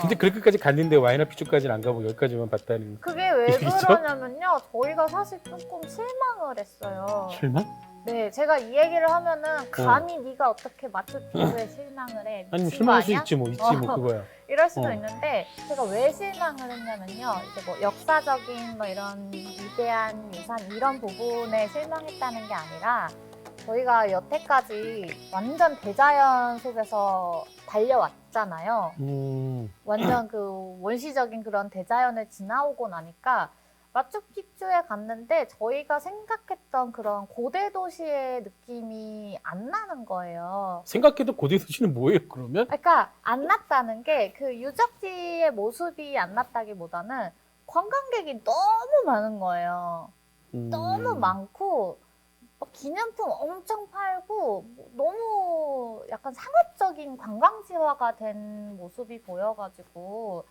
근데 그렇게까지 갔는데 와이나 피추까지는 안 가고 여기까지만 봤다는 그게 왜 얘기죠? 그러냐면요. 저희가 사실 조금 실망을 했어요. 실망? 네, 제가 이 얘기를 하면은 감히 네가 어떻게 마추픽추에 실망을 해? 아니 뭐 미친 거 실망할 수 아니야? 있지 뭐 있지 어. 뭐 그거야. 이럴 수도 어. 있는데 제가 왜 실망을 했냐면요. 이제 뭐 역사적인 뭐 이런 위대한 유산 이런 부분에 실망했다는 게 아니라 저희가 여태까지 완전 대자연 속에서 달려왔 잖아요. 음, 완전 그 원시적인 그런 대자연을 지나오고 나니까 마추픽추에 갔는데 저희가 생각했던 그런 고대 도시의 느낌이 안 나는 거예요. 생각해도 고대 도시는 뭐예요 그러면? 그러니까 안 났다는 게 그 유적지의 모습이 안 났다기보다는 관광객이 너무 많은 거예요. 음, 너무 많고 막 기념품 엄청 팔고 뭐 너무 약간 상업적인 관광지화가 된 모습이 보여가지고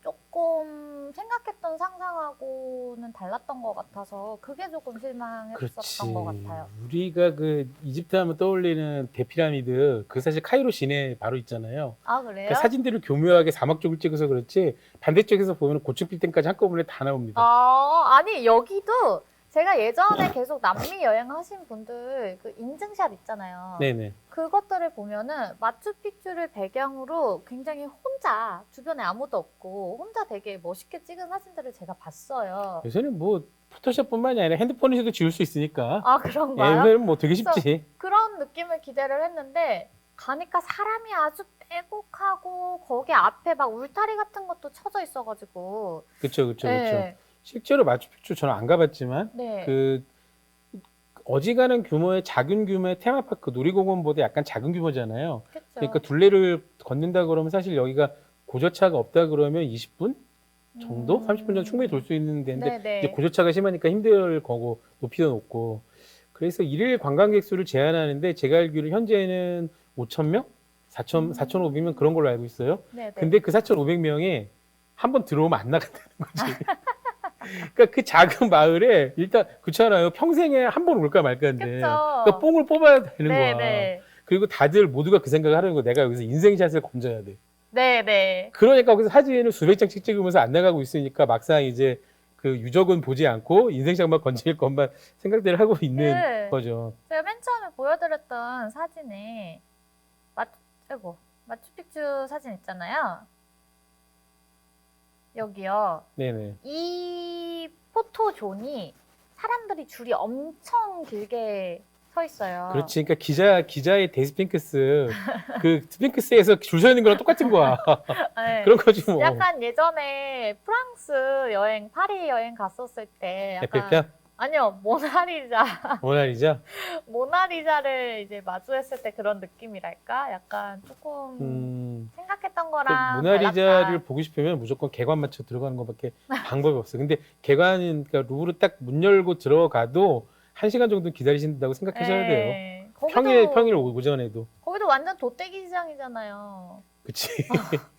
조금 생각했던 상상하고는 달랐던 것 같아서 그게 조금 실망했었던. 것 같아요. 우리가 그 이집트 하면 떠올리는 대피라미드 그 사실 카이로 시내 바로 있잖아요. 아 그래요? 그 사진들을 교묘하게 사막 쪽을 찍어서 그렇지 반대쪽에서 보면 고층 빌딩까지 한꺼번에 다 나옵니다. 아 아니 여기도 제가 예전에 계속 남미 여행하신 분들 그 인증샷 있잖아요. 네네. 그것들을 보면은 마추픽추를 배경으로 굉장히 혼자 주변에 아무도 없고 혼자 되게 멋있게 찍은 사진들을 제가 봤어요. 요새는 뭐 포토샵뿐만이 아니라 핸드폰에서도 지울 수 있으니까. 아 예, 그런가요? 요새는 뭐 되게 쉽지. 그런 느낌을 기대를 했는데 가니까 사람이 아주 빼곡하고 거기 앞에 막 울타리 같은 것도 쳐져 있어가지고 그렇죠, 그렇죠, 그렇죠. 네, 실제로 마추픽추 저는 안 가봤지만 네. 그 어지간한 규모의 작은 규모의 테마파크 놀이공원보다 약간 작은 규모잖아요. 그쵸. 그러니까 둘레를 걷는다 그러면 사실 여기가 고저차가 없다 그러면 20분 정도, 음. 30분 정도 충분히 돌 수 있는 데인데 네네. 이제 고저차가 심하니까 힘들 거고 높이도 높고 그래서 일일 관광객 수를 제한하는데 제가 알기로 현재는 5천 명, 4천 음. 4,500명 그런 걸로 알고 있어요. 네네. 근데 그 4,500명이 한 번 들어오면 안 나간다는 거지. 그러니까 그 작은 마을에 일단 그렇잖아요. 평생에 한 번 올까 말까인데. 그쵸. 그러니까 뽕을 뽑아야 되는 거야. 네네. 그리고 다들 모두가 그 생각을 하는 거야. 내가 여기서 인생샷을 건져야 돼. 네 네. 그러니까 거기서 사진을 수백 장씩 찍으면서 안 나가고 있으니까 막상 이제 그 유적은 보지 않고 인생샷만 건질 것만 생각들을 하고 있는 네. 거죠. 제가 맨 처음에 보여드렸던 사진에 마, 아이고, 마추픽추 사진 있잖아요. 여기요. 네네. 이 포토존이 사람들이 줄이 엄청 길게 서 있어요. 그렇지. 그러니까 기자 기자의 데스핑크스 그 스핑크스에서 줄 서 있는 거랑 똑같은 거야. 네. 그런 거지 뭐. 약간 예전에 프랑스 여행, 파리 여행 갔었을 때 약간 에펠탑 아니요 모나리자 모나리자. 모나리자를 이제 마주했을 때 그런 느낌이랄까 약간 조금 음. 생각했던 그 거랑 모나리자를 달랐다. 보고 싶으면 무조건 개관 맞춰 들어가는 것밖에 방법이 없어. 근데 개관은 그러니까 루브르 딱 문 열고 들어가도 한 시간 정도 기다리신다고 생각하셔야 돼요. 네. 거기도, 평일 평일 오전에도. 거기도 완전 도떼기 시장이잖아요. 그치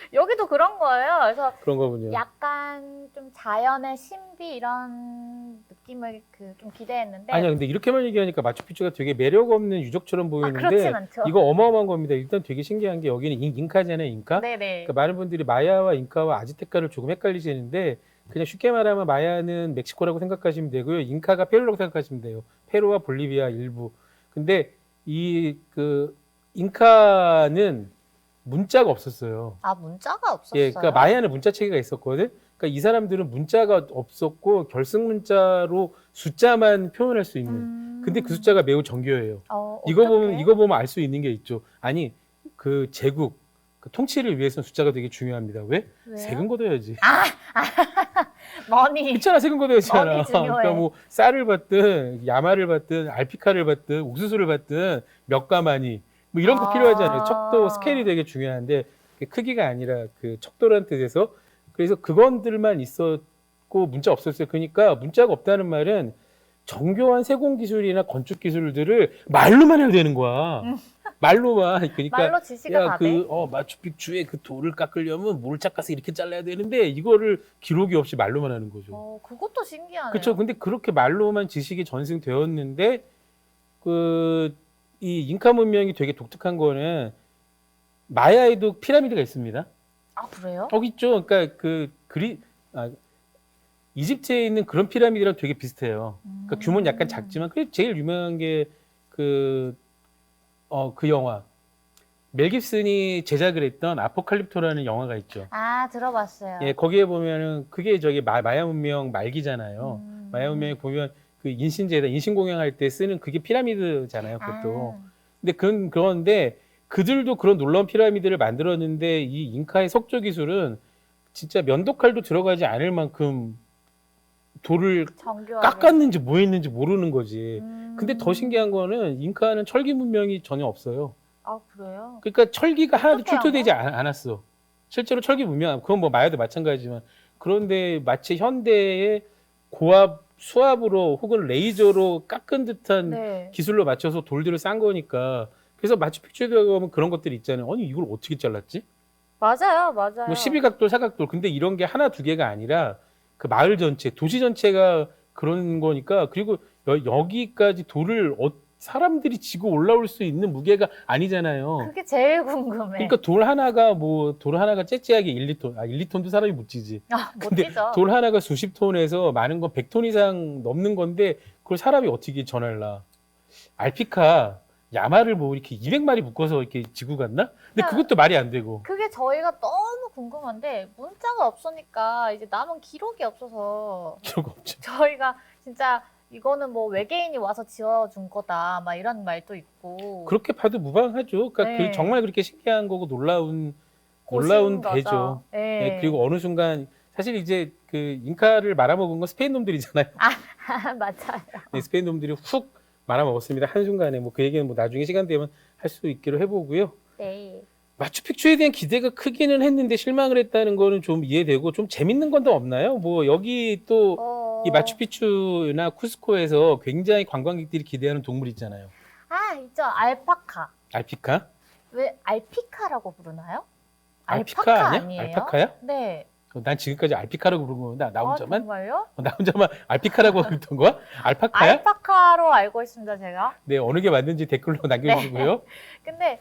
여기도 그런 거예요. 그래서 그런 거군요. 약간 좀 자연의 신비 이런 느낌을 그 좀 기대했는데 아니야 근데 이렇게만 얘기하니까 마추픽추가 되게 매력 없는 유적처럼 아, 보이는데 그렇진 않죠. 이거 어마어마한 겁니다. 일단 되게 신기한 게 여기는 인- 잉카잖아요, 잉카. 네네. 그러니까 많은 분들이 마야와 잉카와 아즈테카를 조금 헷갈리시는데 그냥 쉽게 말하면 마야는 멕시코라고 생각하시면 되고요. 잉카가 페루라고 생각하시면 돼요. 페루와 볼리비아 일부. 근데 이 그 잉카는 문자가 없었어요. 아 문자가 없었어요. 예, 그러니까 마야는 문자 체계가 있었거든. 그러니까 이 사람들은 문자가 없었고 결승 문자로 숫자만 표현할 수 있는. 음. 근데 그 숫자가 매우 정교해요. 어, 이거? 보면 이거 보면 알 수 있는 게 있죠. 아니 그 제국 그 통치를 위해서는 숫자가 되게 중요합니다. 왜? 왜요? 세금 걷어야지. 머니. 그렇잖아, 세금. 어디 중요해. 그러니까 뭐 쌀을 받든 야마를 받든 알피카를 받든 옥수수를 받든 몇 가마니 뭐 이런 거 아. 필요하잖아요. 척도 스케일이 되게 중요한데 그게 크기가 아니라 그 척도라는 뜻에서 그래서 그건들만 있었고 문자 없었어요. 그러니까 문자가 없다는 말은 정교한 세공 기술이나 건축 기술들을 말로만 해야 되는 거야. 음. 말로만. 그러니까 말로 지시가 야, 다 돼. 그, 어, 마추픽추의 그 돌을 깎으려면 뭘 깎아서 이렇게 잘라야 되는데, 이거를 기록이 없이 말로만 하는 거죠. 어, 그것도 신기하네요. 그렇죠. 근데 그렇게 말로만 지식이 전승되었는데, 그, 이 잉카 문명이 되게 독특한 거는, 마야에도 피라미드가 있습니다. 아 그래요? 어 있죠. 그러니까 그 그리 아, 이집트에 있는 그런 피라미드랑 되게 비슷해요. 그러니까 규모는 약간 음. 작지만 그 제일 유명한 게그 어, 그 영화 멜 깁슨이 제작을 했던 아포칼립토라는 영화가 있죠. 아 들어봤어요. 예, 거기에 보면은 그게 저기 마, 마야 문명 말기잖아요. 음. 마야 문명에 보면 그 인신제다 인신 공양할 때 쓰는 그게 피라미드잖아요. 그것도. 아, 근데 그 그런데 그들도 그런 놀라운 피라미드를 만들었는데 이 잉카의 석조 기술은 진짜 면도칼도 들어가지 않을 만큼 돌을 정교하게. 깎았는지 뭐 했는지 모르는 거지. 음. 근데 더 신기한 거는 잉카는 철기 문명이 전혀 없어요. 아 그래요? 그러니까 철기가 하나도 출토되지 않- 않았어. 실제로 철기 문명, 그건 뭐 마야도 마찬가지지만 그런데 마치 현대의 고압 수압으로 혹은 레이저로 깎은 듯한 네. 기술로 맞춰서 돌들을 싼 거니까 그래서 마추픽추에 가면 그런 것들이 있잖아요. 아니 이걸 어떻게 잘랐지? 맞아요, 맞아요. 뭐 12각돌, 사각돌. 근데 이런 게 하나 두 개가 아니라 그 마을 전체, 도시 전체가 그런 거니까 그리고 여, 기까지 돌을 어- 사람들이 지고 올라올 수 있는 무게가 아니잖아요. 그게 제일 궁금해. 그러니까 돌 하나가 뭐 돌 하나가 째째하게 1, 2톤. 아, 1, 2톤도 사람이 못 지지. 아, 못 근데 뛰죠. 돌 하나가 수십 톤에서 많은 건 100톤 이상 넘는 건데 그걸 사람이 어떻게 전할라? 알피카 야마를 뭐 이렇게 200마리 묶어서 이렇게 지고 갔나? 근데 아. 그것도 말이 안 되고. 그게 저희가 너무 궁금한데 문자가 없으니까 이제 남은 기록이 없어서 기록 없죠. 저희가 진짜 이거는 뭐 외계인이 와서 지어준 거다 막 이런 말도 있고 그렇게 봐도 무방하죠. 그러니까 네. 그 정말 그렇게 신기한 거고 놀라운 놀라운. 거죠. 네. 네, 그리고 어느 순간 사실 이제 그 잉카를 말아먹은 건 스페인 놈들이잖아요. 맞아요. 네, 스페인 놈들이 훅 말아먹었습니다. 한 순간에 뭐 그 얘기는 뭐 나중에 시간 되면 할 수 있기로 해보고요. 네. 마추픽추에 대한 기대가 크기는 했는데 실망을 했다는 거는 좀 이해되고 좀 재밌는 건 더 없나요? 뭐 여기 또 이 어... 마추픽추나 쿠스코에서 굉장히 관광객들이 기대하는 동물 있잖아요. 아 있죠 알파카. 알피카? 왜 알피카라고 부르나요? 알파카? 아니에요? 알파카야? 네. 어, 난 지금까지 알피카라고 부른 건데 나 아, 혼자만 정말요? 어, 나 혼자만 알피카라고 그랬던 거야? 알파카야? 알파카로 알고 있습니다 제가. 네 어느 게 맞는지 댓글로 남겨주시고요. 근데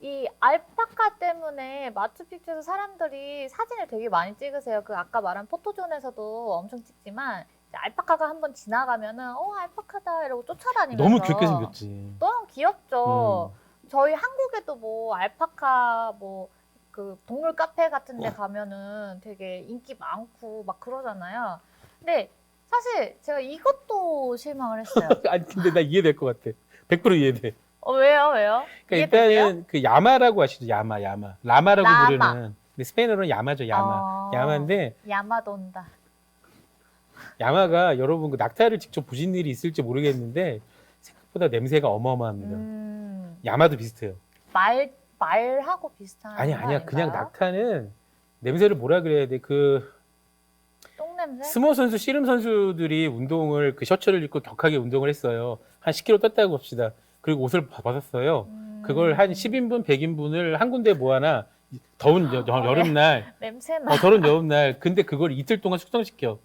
이 알파카 때문에 마추픽추에서 사람들이 사진을 되게 많이 찍으세요. 그 아까 말한 포토존에서도 엄청 찍지만 알파카가 한번 지나가면은 어 알파카다 이러고 쫓아다니면서 너무 귀엽게 생겼지. 너무 귀엽죠. 음. 저희 한국에도 뭐 알파카 뭐 그 동물 카페 같은 어. 데 가면은 되게 인기 많고 막 그러잖아요. 근데 사실 제가 이것도 실망을 했어요. 아니 근데 나 이해될 것 같아. 100% 이해돼. 어, 왜요? 왜요? 그러니까 이해되세요? 일단은 그 야마라고 아시죠? 야마, 야마. 라마라고 라마. 부르는. 근데 스페인어로는 야마죠, 야마. 어, 야마인데 야마돈다. 야마가 여러분 그 낙타를 직접 보신 일이 있을지 모르겠는데 생각보다 냄새가 어마어마합니다. 음, 야마도 비슷해요. 말 말하고 비슷한 아니 거 아니야. 그냥 아닌가요? 낙타는 냄새를 뭐라 그래야 돼? 그 똥 냄새? 스모 선수, 씨름 선수들이 운동을 그 셔츠를 입고 격하게 운동을 했어요. 한 10kg 떴다고 봅시다. 그리고 옷을 벗- 벗었어요. 음, 그걸 한 10인분, 100인분을 한 군데 모아놔. 더운 여, 어, 름날 냄새나. 어, 더운 여름날. 근데 그걸 이틀 동안 숙성시켜.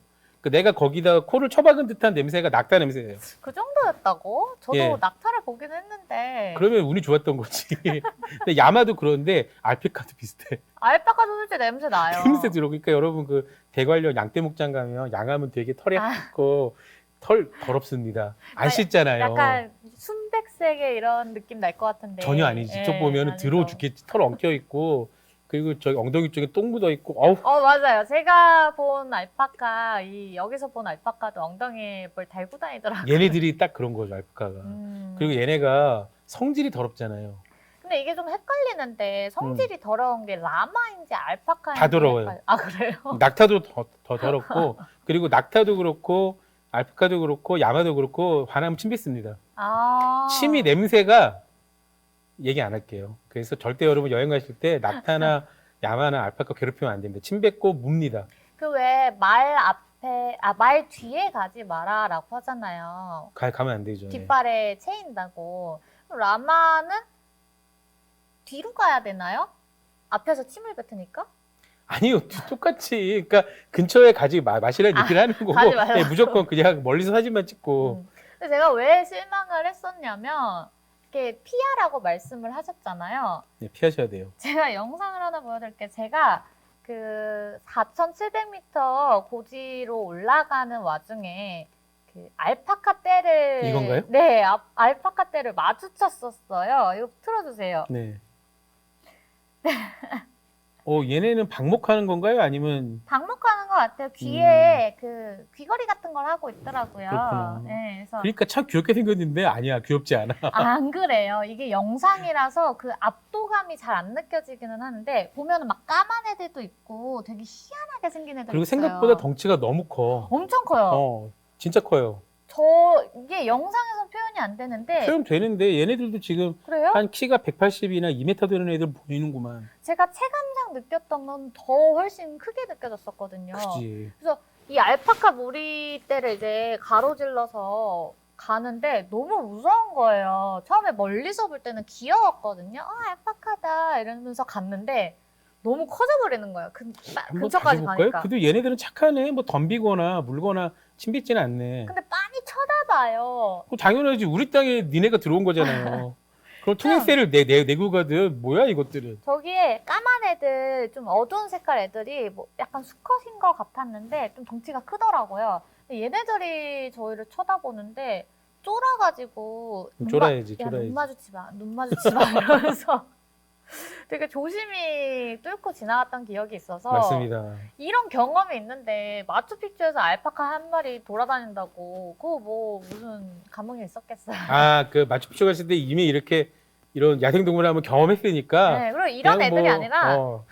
그 내가 거기다 코를 쳐박은 듯한 냄새가 낙타 냄새예요. 그 정도였다고? 저도 예. 낙타를 보긴 했는데 그러면 운이 좋았던 거지. 근데 야마도 그런데 알피카도 비슷해. 알파카도 실제 냄새 나요. 냄새 들어. 그러니까 여러분 그 대관령 양떼 목장 가면 양하면 되게 털이 아. 있고 털 더럽습니다. 안 아니, 씻잖아요. 약간 순백색의 이런 느낌 날 것 같은데. 전혀 아니지. 예, 보면 은 아니죠. 더러워 죽겠지. 털 엉켜 있고 그리고 저기 엉덩이 쪽에 똥 묻어 있고 어우 어 맞아요. 제가 본 알파카 이 여기서 본 알파카도 엉덩이에 뭘 달고 다니더라고요. 얘네들이 딱 그런 거죠 알파카가. 음. 그리고 얘네가 성질이 더럽잖아요. 근데 이게 좀 헷갈리는데 성질이 더러운 게 라마인지 알파카인지 음. 다 더러워요. 헷갈려. 아 그래요? 낙타도 더, 더 더럽고 그리고 낙타도 그렇고 알파카도 그렇고 야마도 그렇고 화나면 침 뱉습니다. 아 침이 냄새가 얘기 안 할게요. 그래서 절대 여러분 여행 가실 때 낙타나 야마나 알파카 괴롭히면 안 됩니다. 침 뱉고 묵니다. 그 왜 말 앞에 아 말 뒤에 가지 마라라고 하잖아요. 가, 가면 안 되죠. 네. 뒷발에 채인다고. 그럼 라마는 뒤로 가야 되나요? 앞에서 침을 뱉으니까? 아니요, 똑같이. 그러니까 근처에 가지 마, 마시라는 아, 얘기를 하는 거고, 가지 말라고. 네, 무조건 그냥 멀리서 사진만 찍고. 음. 근데 제가 왜 실망을 했었냐면 이렇게 피하라고 말씀을 하셨잖아요. 네, 피하셔야 돼요. 제가 영상을 하나 보여드릴게요. 제가 그 4,700m 고지로 올라가는 와중에 그 알파카 떼를 이건가요? 네, 아- 알파카 떼를 마주쳤었어요. 이거 틀어주세요. 네. 어, 얘네는 방목하는 건가요? 아니면 방목하는 것 같아요. 귀에 그 귀걸이 같은 걸 하고 있더라고요. 음. 그렇구나. 네, 그래서 그러니까 참 귀엽게 생겼는데 아니야 귀엽지 않아. 안 그래요. 이게 영상이라서 그 압도감이 잘 안 느껴지기는 하는데 보면은 막 까만 애들도 있고 되게 희한하게 생긴 애들 그리고 있어요. 생각보다 덩치가 너무 커. 엄청 커요. 어, 진짜 커요. 저 이게 영상에서 표현이 안 되는데 표현 되는데 얘네들도 지금 그래요? 한 키가 180이나 2m 되는 애들 보이는구만. 제가 체감상 느꼈던 건 더 훨씬 크게 느껴졌었거든요. 그지. 이 알파카 무리떼를 이제 가로질러서 가는데 너무 무서운 거예요. 처음에 멀리서 볼 때는 귀여웠거든요. 아, 알파카다 이러면서 갔는데 너무 커져버리는 거예요. 근, 한번 근처까지 다시 볼까요? 가니까. 그래도 얘네들은 착하네. 뭐 덤비거나 물거나 침뱉지는 않네. 근데 빤 히 쳐다봐요. 그럼 당연하지. 우리 땅에 니네가 들어온 거잖아요. 그럼 통행세를 내, 내, 내고 가든 뭐야 이것들은. 저기에 까만 애들, 좀 어두운 색깔 애들이 뭐 약간 수컷인 것 같았는데 좀 덩치가 크더라고요. 근데 얘네들이 저희를 쳐다보는데 쫄아가지고 눈 쫄아야지, 야, 쫄아야지. 눈 마주치 마, 눈 마주치 마 이러면서 되게 조심히 뚫고 지나갔던 기억이 있어서 맞습니다. 이런 경험이 있는데 마추픽추에서 알파카 한 마리 돌아다닌다고 그거 뭐 무슨 감흥이 있었겠어요. 아, 그 마추픽추 갔을 때 이미 이렇게 이런 야생동물을 한번 경험했으니까. 네, 그리고 이런 그냥 애들이 뭐, 아니라 어.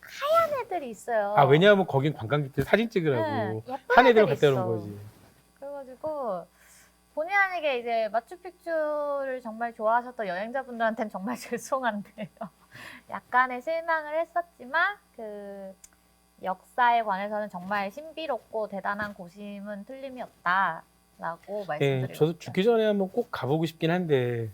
하얀 애들이 있어요. 아, 왜냐하면 거긴 관광객들 사진 찍으라고. 네, 예쁜 한 애들 갖다 있어. 놓은 거지. 그래가지고 본의 아니게 이제 마추픽추를 정말 좋아하셨던 여행자분들한테는 정말 죄송한데요. 약간의 실망을 했었지만 그 역사에 관해서는 정말 신비롭고 대단한 고심은 틀림이 없다라고 예, 말씀드리고 저도 싶어요. 죽기 전에 한번 꼭 가보고 싶긴 한데.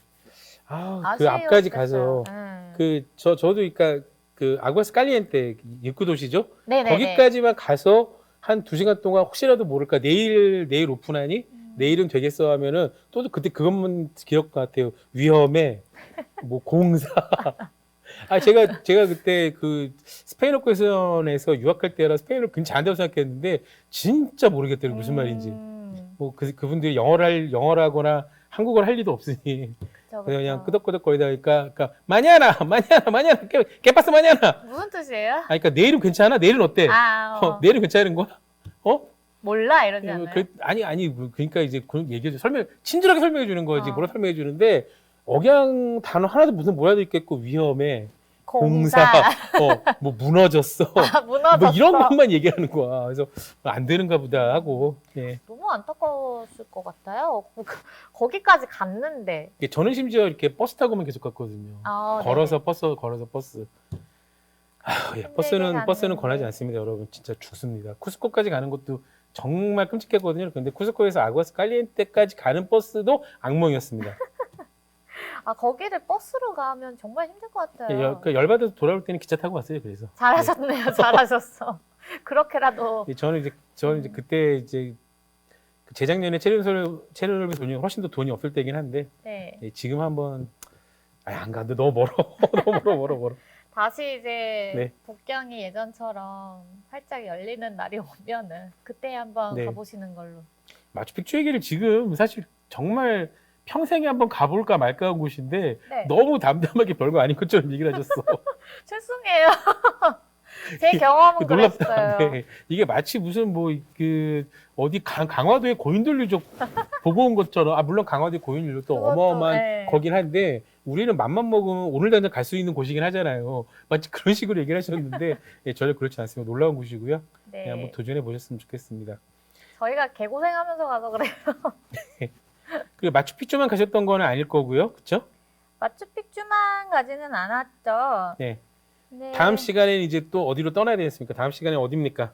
아, 그. 앞까지 가서 음. 그저 저도 그러니까 그 아구아스 깔리엔테 입구 도시죠. 네네네. 거기까지만 가서 한 두 시간 동안 혹시라도 모를까 내일 내일 오픈하니 음. 내일은 되겠어 하면은 또 그때 그것만 기억 같아요. 위험해, 뭐 공사. 아 제가 제가 그때 그 스페인어 퀘션에서 유학할 때라 스페인어 굉장히 잘한다고 생각했는데 진짜 모르겠더라고 무슨 말인지. 음, 뭐그 그분들이 영어를 할 영어를 하거나 한국어를 할 리도 없으니 그쵸, 그냥 그쵸. 끄덕끄덕 거리다 보니까 그러니까 마냐나 마냐나 마냐나 깨 깨빠스 마냐나. 무슨 뜻이에요? 아 그러니까 내일은 괜찮아? 내일은 어때? 아, 어. 어, 내일은 괜찮은 거야? 어? 몰라 이러지 어, 않아요? 그, 아니 아니 뭐, 그러니까 이제 그 얘기해 줘 설명 친절하게 설명해 주는 거지 어. 뭐라 설명해 주는데 억양 단어 하나도 무슨 뭐라도 있겠고 위험해 공사, 어 뭐 무너졌어 아, 무너졌어. 뭐 이런 것만 얘기하는 거야 그래서 안 되는가 보다 하고 예. 너무 안타까웠을 것 같아요. 거- 거기까지 갔는데. 저는 심지어 이렇게 버스 타고만 계속 갔거든요 아, 걸어서 버스 걸어서 버스 아, 예. 버스는 버스는 게. 권하지 않습니다 여러분 진짜 죽습니다 쿠스코까지 가는 것도 정말 끔찍했거든요 근데 쿠스코에서 아구아스 깔리엔테까지 가는 버스도 악몽이었습니다. 아 거기를 버스로 가면 정말 힘들 것 같아요. 예, 열, 그 열받아서 돌아올 때는 기차 타고 왔어요. 그래서 잘하셨네요. 잘하셨어. 그렇게라도 예, 저는 이제 저는 이제 그때 이제 그 재작년에 체르노빌 체르노빌 돈이 훨씬 더 돈이 없을 때긴 한데 네. 예, 지금 한번 아예 안 가도 너무 멀어 너무 멀어 멀어 멀어. 다시 이제 네. 복경이 예전처럼 활짝 열리는 날이 오면은 그때 한번 네. 가보시는 걸로. 마추픽추 얘기를 지금 사실 정말 평생에 한번 가볼까 말까 한 곳인데 네. 너무 담담하게 별거 아닌 것처럼 얘기를 하셨어. 죄송해요. 제 경험은 놀랍다. 그랬어요. 네. 이게 마치 무슨 뭐 그 어디 강, 강화도의 고인돌 유적 보고 온 것처럼 아 물론 강화도의 고인돌 유적도 어마어마한 네. 거긴 한데 우리는 맘만 먹으면 오늘 당장 갈 수 있는 곳이긴 하잖아요. 마치 그런 식으로 얘기를 하셨는데 예, 전혀 그렇지 않습니다. 놀라운 곳이고요. 네. 예, 한번 도전해 보셨으면 좋겠습니다. 저희가 개고생하면서 가서 그래요. 그리고 마추픽추만 가셨던 거는 아닐 거고요. 그렇죠? 마추픽추만 가지는 않았죠. 네. 네. 다음 시간에는 이제 또 어디로 떠나야 되겠습니까? 다음 시간에 어디입니까?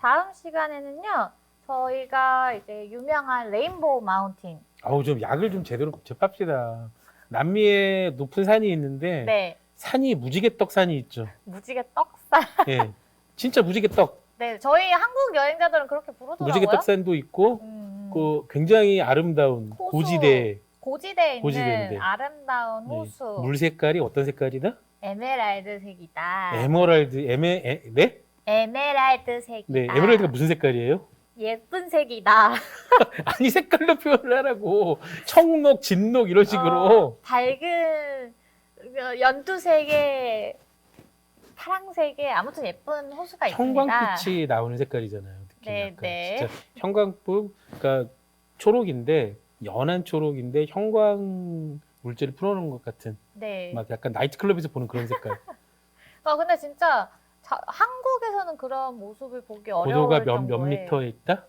다음 시간에는요. 저희가 이제 유명한 레인보우 마운틴. 아우 좀 약을 좀 제대로 접합시다. 남미에 높은 산이 있는데 네. 산이 무지개 떡산이 있죠. 무지개 떡산. 예. 진짜 무지개 떡. 네. 저희 한국 여행자들은 그렇게 부르더라고요. 무지개 떡산도 있고 음, 그 굉장히 아름다운 호수. 고지대 고지대에 있는 고지대인데. 아름다운 네. 호수. 물 색깔이 어떤 색깔이다? 에메랄드색이다. 에메랄드 에메 에, 네? 에메랄드색이다. 네. 에메랄드가 무슨 색깔이에요? 예쁜 색이다. 아니 색깔로 표현을 하라고 청록, 진록 이런 식으로 어, 밝은 어, 연두색의 파랑색의 아무튼 예쁜 호수가 있습니다. 형광빛이 나오는 색깔이잖아요. 느낌이 네, 약간. 네. 진짜 형광빛, 그러니까 초록인데 연한 초록인데 형광 물질을 풀어놓은 것 같은 네. 막 약간 나이트클럽에서 보는 그런 색깔. 아 근데 진짜 자- 한국에서는 그런 모습을 보기 어려울 고도가 몇, 몇 정도의 미터에 있다?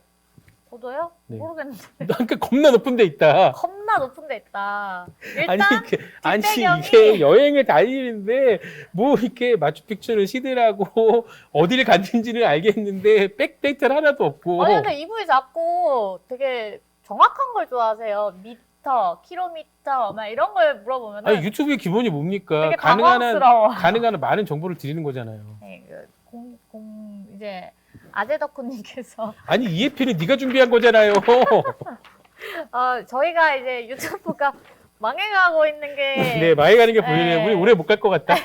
고도요? 네. 모르겠는데 그러니까 겁나 높은 데 있다. 겁나 높은 데 있다. 일단 아니, 이게, 아니 뒷배경이- 이게 여행을 다니는데 뭐 이렇게 마추픽추를 시들하고 어디를 갔는지는 알겠는데 백데이터를 하나도 없고 아니 근데 이분이 자꾸 되게 정확한 걸 좋아하세요. 미터, 킬로미터 막 이런 걸 물어보면 아니, 유튜브의 기본이 뭡니까? 되게 가능한 한, 당황스러워. 가능한 한 많은 정보를 드리는 거잖아요. 네, 그 공, 공 이제 아재 덕후님께서 아니 EFP는 네가 준비한 거잖아요. 어, 저희가 이제 유튜브가 망해가고 있는 게 네, 많이 가는 게 보이네요. 네. 우리 오래 못 갈 것 같다.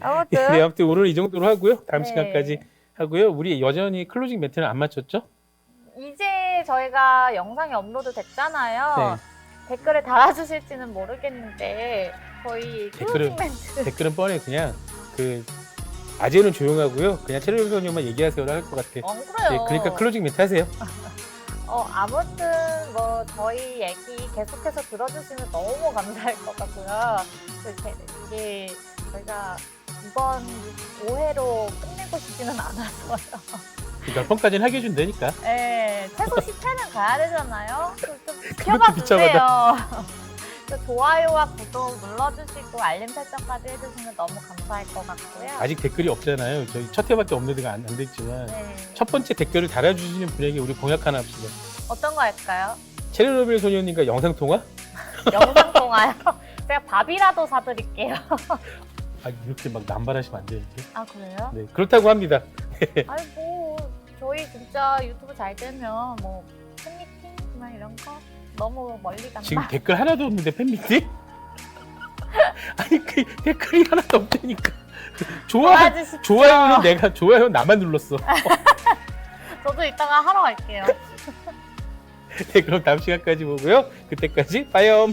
아무튼 네, 아무튼 오늘 이 정도로 하고요. 다음 네. 시간까지 하고요. 우리 여전히 클로징 멘트는 안 맞췄죠? 이제 저희가 영상이 업로드 됐잖아요. 네. 댓글을 달아주실지는 모르겠는데 저희 댓글을- 클로징 멘트 댓글은 뻔해 그냥 그 아재는 조용하고요. 그냥 체력 소녀만 얘기하세요라 할 것 같아. 어 그래요. 네, 그러니까 클로징 멘트 하세요. 어 아무튼 뭐 저희 얘기 계속해서 들어주시면 너무 감사할 것 같고요. 이게 저희가 이번 5회로 끝내고 싶지는 않아서요. 몇 번까지는 하게 해준다니까. 네, 최소 10회는 가야 되잖아요. 좀, 좀 그것도 지켜봐 비참하다. 주세요. 그 좋아요와 구독 눌러주시고 알림 설정까지 해주시면 너무 감사할 것 같고요. 아직 댓글이 없잖아요. 저희 첫 회밖에 없는 데가 안, 안 됐지만 네. 첫 번째 댓글을 달아주시는 분에게 우리 공약 하나 합시다. 어떤 거 할까요? 체르노빌 소녀님과 영상 통화? 영상 통화요? 제가 밥이라도 사드릴게요. 아 이렇게 막 남발하시면 안 되는데. 아 그래요? 네 그렇다고 합니다. 뭐 저희 진짜 유튜브 잘 되면 뭐 팬미팅 막 이런 거 너무 멀리 간다. 지금 댓글 하나도 없는데 팬미팅? 아니 그 댓글이 하나도 없다니까. 좋아 도와주십시오. 좋아요는 내가 좋아요 나만 눌렀어. 저도 이따가 하러 갈게요. 네 그럼 다음 시간까지 보고요. 그때까지 빠염.